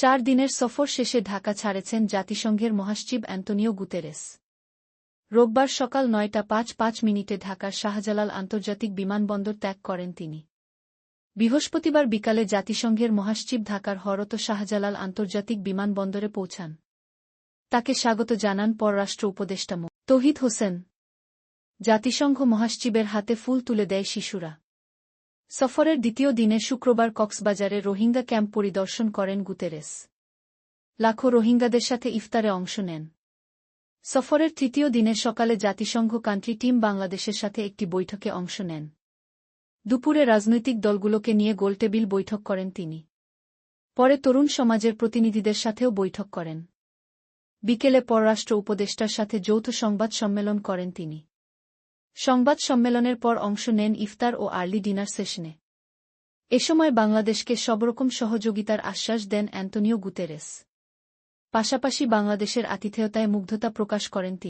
চার দিনের সফর শেষে ঢাকা ছাড়েছেন জাতিসংঘের মহাসচিব অ্যান্তনিও গুতেরেস। রোববার সকাল নয়টা পাঁচ পাঁচ মিনিটে ঢাকার শাহজালাল আন্তর্জাতিক বিমানবন্দর ত্যাগ করেন তিনি। বৃহস্পতিবার বিকালে জাতিসংঘের মহাসচিব ঢাকার হরত শাহজালাল আন্তর্জাতিক বিমানবন্দরে পৌঁছান। তাকে স্বাগত জানান পররাষ্ট্র উপদেষ্টা মো তহিদ হোসেন। জাতিসংঘ মহাসচিবের হাতে ফুল তুলে দেয় শিশুরা। সফরের দ্বিতীয় দিনে শুক্রবার কক্সবাজারে রোহিঙ্গা ক্যাম্প পরিদর্শন করেন গুতেরেস। লাখো রোহিঙ্গাদের সাথে ইফতারে অংশ নেন। সফরের তৃতীয় দিনে সকালে জাতিসংঘ কান্ট্রি টিম বাংলাদেশের সাথে একটি বৈঠকে অংশ নেন। দুপুরে রাজনৈতিক দলগুলোকে নিয়ে গোলটেবিল বৈঠক করেন তিনি। পরে তরুণ সমাজের প্রতিনিধিদের সাথেও বৈঠক করেন। বিকেলে পররাষ্ট্র উপদেষ্টার সাথে যৌথ সংবাদ সম্মেলন করেন তিনি। সংবাদ সম্মেলনের পর অংশ নেন ইফতার ও আর্লি ডিনার সেশনে। এ সময় বাংলাদেশকে সবরকম সহযোগিতার আশ্বাস দেন অ্যান্টনিও গুতেরেস। পাশাপাশি বাংলাদেশের আতিথেয়তায় মুগ্ধতা প্রকাশ করেন তিনি।